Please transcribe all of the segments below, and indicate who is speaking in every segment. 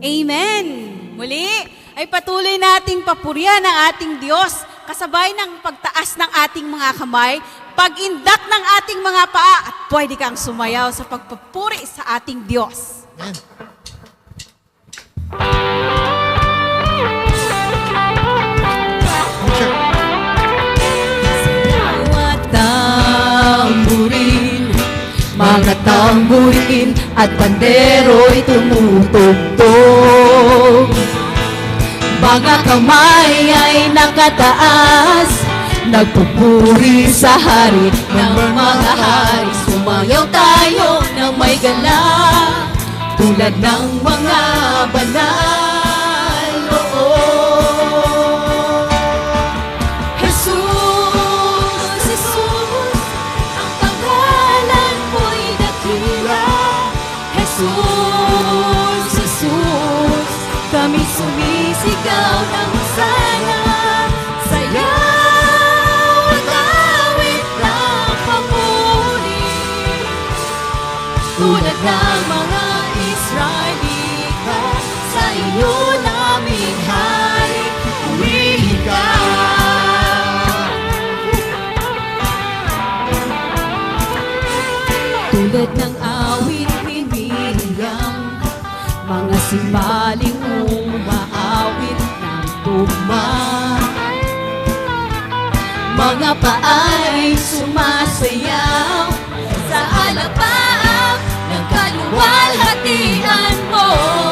Speaker 1: Amen! Muli ay patuloy nating papurihan ang ating Diyos kasabay ng pagtaas ng ating mga kamay, pag-indak ng ating mga paa at pwede kang sumayaw sa pagpapuri sa ating Diyos.
Speaker 2: Amen.
Speaker 3: Mga tamburin at pandero'y tumutugtog. Mga kamay ay nakataas, nagpupuri sa hari ng mga hari. Sumayaw tayo ng may gala, tulad ng mga banal. Tulad ng awit ni Miriam Mga simbaling umaawit ng tugma. Mga paay sumasayaw Sa alapaap ng kaluwalhatian mo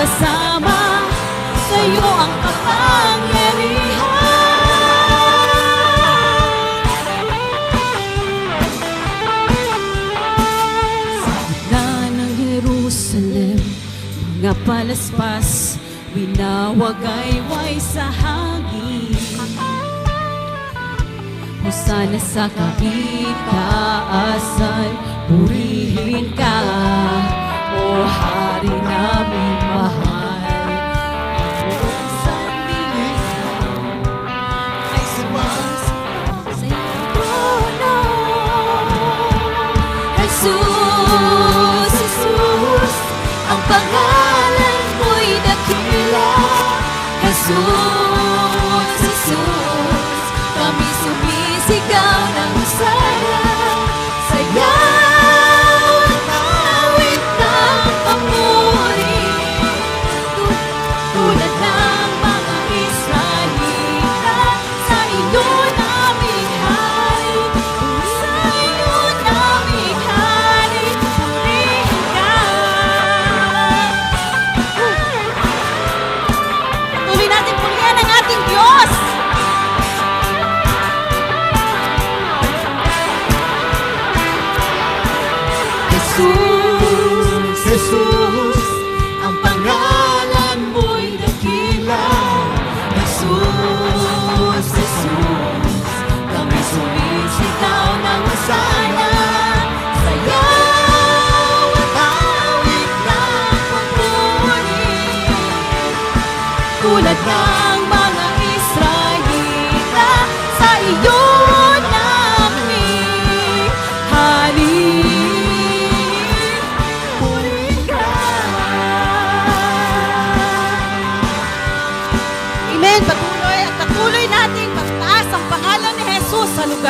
Speaker 3: kasama. Sa iyo ang kapangyarihan. Sa gitna ng Jerusalem Mga palaspas Winawagayway sa hangin. Hosana sa kapitaasan Purihin ka O Hari namin mahal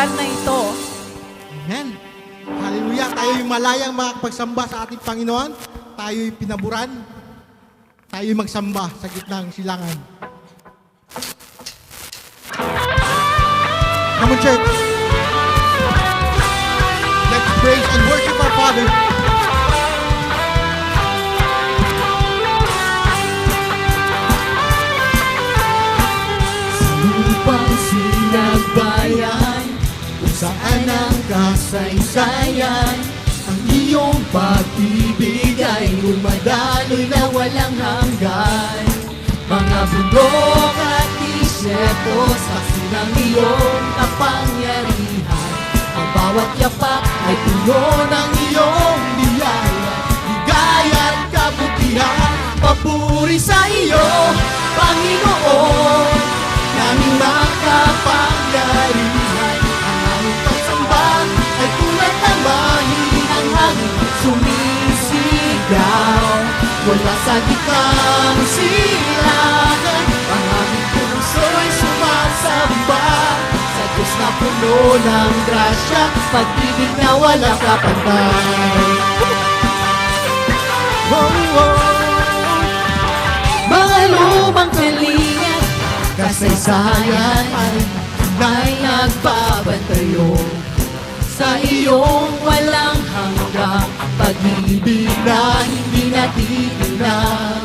Speaker 1: lugar na ito.
Speaker 2: Amen. Hallelujah. Tayo'y malayang makapagsamba sa ating Panginoon. Tayo'y pinaburan. Tayo'y magsamba sa gitna ng silangan. Come on, church.
Speaker 3: Kasaysayan. Ang iyong pag-ibig ay umadaloy na walang hanggan. Mga bundok at isepo Saksi ng iyong kapangyarihan. Ang bawat yapak ay puno ng iyong biyaya. Ligaya at kabutihan Papuri sa iyo, Panginoon Naming makapangyarihan Sumisigaw. Mula sa gitnang silangan Ang aming puso'y sumasamba. Sa Diyos na puno ng grasya Pag-ibig na walang kapantay Oh, oh.
Speaker 4: Mga lumang kalingat
Speaker 3: kasaysayan ay
Speaker 4: ay nagbabantayo sa iyong walang hanggang pag-ibig na hindi natitinang.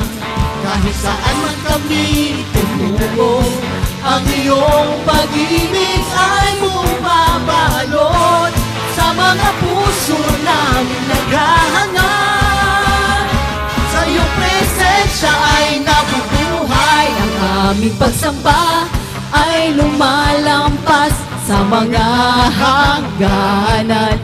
Speaker 3: Kahit saan man kami tumugo Ang iyong pag-ibig ay bumabalot Sa mga puso namin naghahangad Sa iyong presensya ay nabubuhay
Speaker 4: Ang aming pagsamba ay lumalampas sa mga hangganan.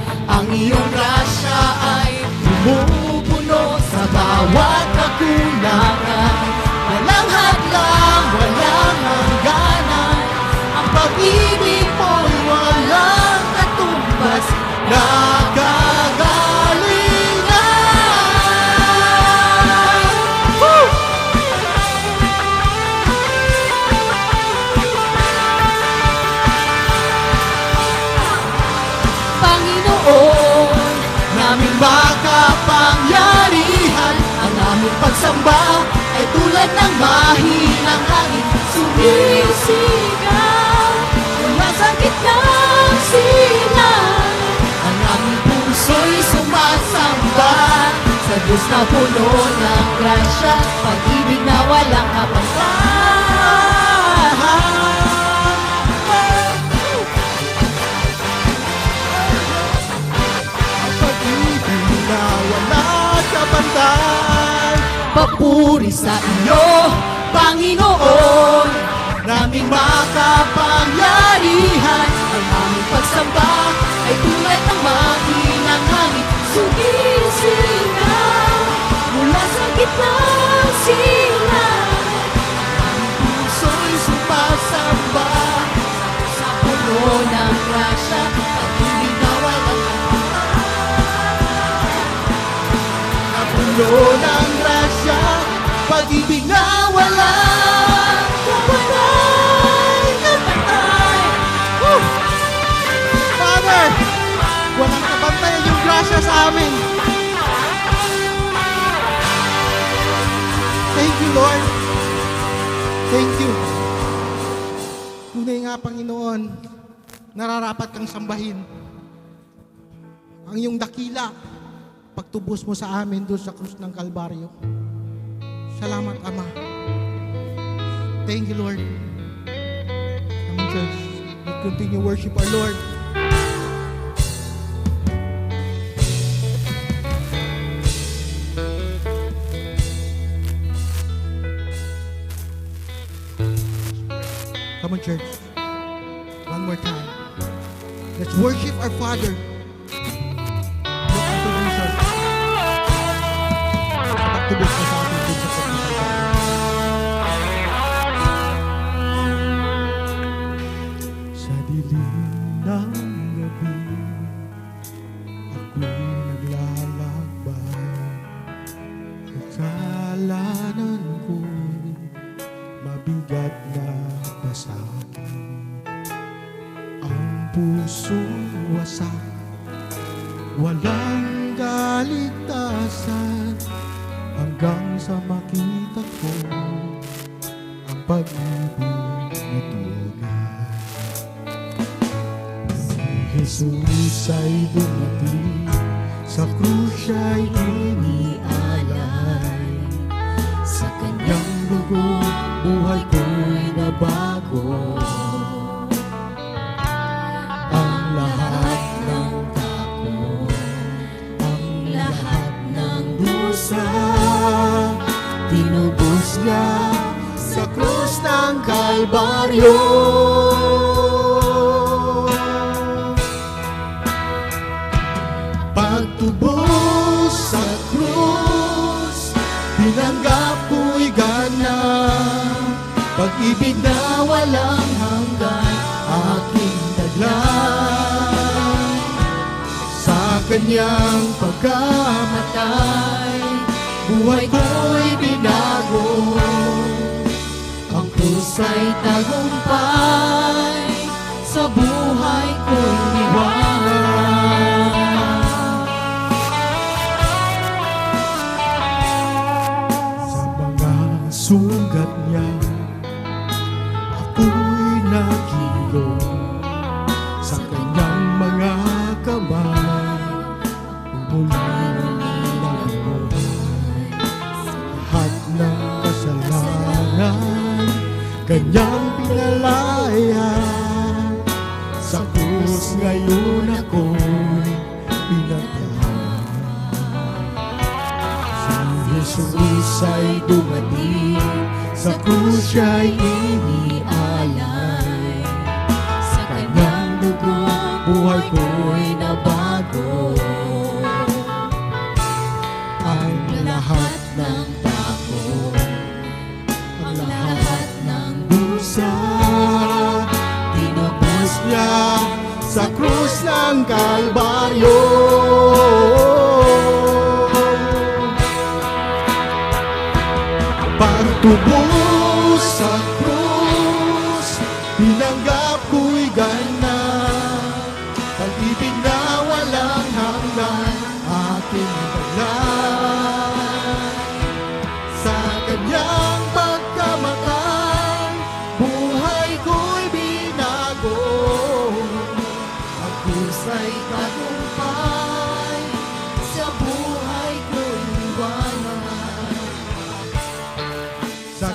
Speaker 3: Ang aming pagsamba ay tulad ng mahinang hangin Sumisigaw. Mula sa gitnang silang Ang aming puso'y sumasamba. Sa Diyos na puno ng grasya Pag-ibig na walang kapangpahan Papuri sa iyo, Panginoon. Naming makapangyarihan Ang aming pagsamba ay tulad ng mahinang hangin Sumisigaw mula sa gitnang silang Ang puso'y sumasamba Sa puno ng grasya Pag-ibig na walang na puno ng Pag-ibig na walang kapatay Kapatay Woo!
Speaker 2: Father, walang kabantayan yung grasya sa amin. Thank you, Lord. Thank you. Tunay nga, Panginoon, nararapat kang sambahin. Ang iyong dakila, pagtubos mo sa amin doon sa krus ng Kalbaryo. Salamat, Ama. Thank you, Lord. Come on, church. We continue worship our Lord. Come on, church. One more time. Let's worship our Father. Pag-ibig na. Si Jesus ay dumating, sa krus siya'y inialay. Sa kanyang dugo, buhay ko'y nabago. Ang lahat ng takot, ang lahat ng dusa, tinubos niya sa krus ng Kalbaryo. Pagtubos sa krus, binanggap ko'y
Speaker 5: Pag-ibig na walang hanggan Aking taglan Sa kanyang pagkamatay Buhay ko'y binago Krus ay tagumpay
Speaker 2: siya'y inialay.
Speaker 3: Sa kanyang dugo,
Speaker 2: Buhay ko'y
Speaker 5: nabago.
Speaker 2: Ang lahat
Speaker 5: ng takot
Speaker 2: Ang lahat
Speaker 5: ng
Speaker 2: Dusa Tinubos niya Sa krus ng Kalbaryo. Pagtubos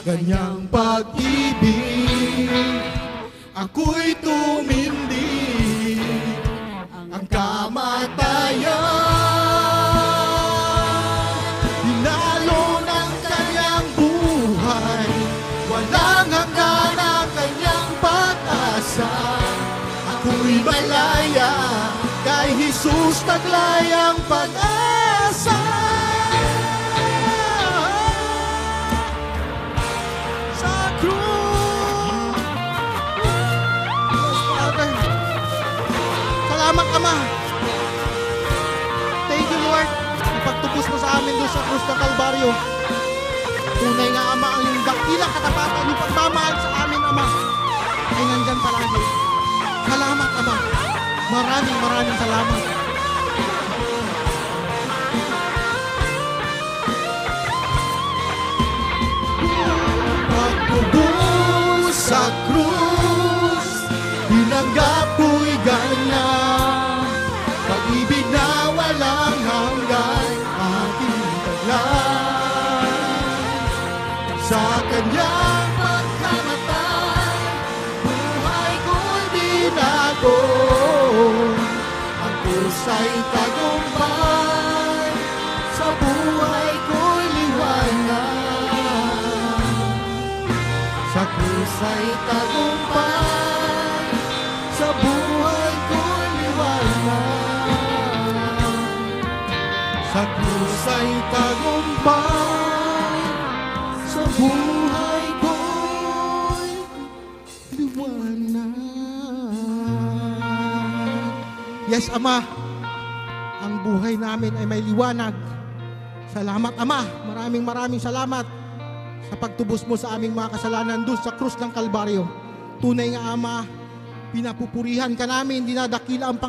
Speaker 2: kanyang pag-ibig. Ako'y tumindig Ang kamatayan. Dinalo ng kanyang buhay. Walang hanggan ang kanyang pag-asa. Ako'y malaya. Kay Jesus taglay ang pag-asa Ama! Thank you Lord. Ipagtubos mo sa amin doon sa krus ng Kalbaryo. Tunay nga Ama ang iyong dakilang katapatan yung pagmamahal sa amin Ama ay nandyan palagi. Salamat Ama. Maraming maraming salamat Sa kanyang pagkamatay. Buhay ko'y binago. Ang krus ay tagumpay. Sa buhay ko'y liwanag. Sa krus ay tagumpay. Sa buhay ko'y liwanag. Sa krus ay tagumpay Sa buhay ko'y liwanag Yes, Ama. Ang buhay namin ay may liwanag. Salamat, Ama. Maraming maraming salamat sa pagtubos mo sa aming mga kasalanan doon sa krus ng Kalbaryo. Tunay nga Ama, pinapupurihan ka namin, dinadakila ang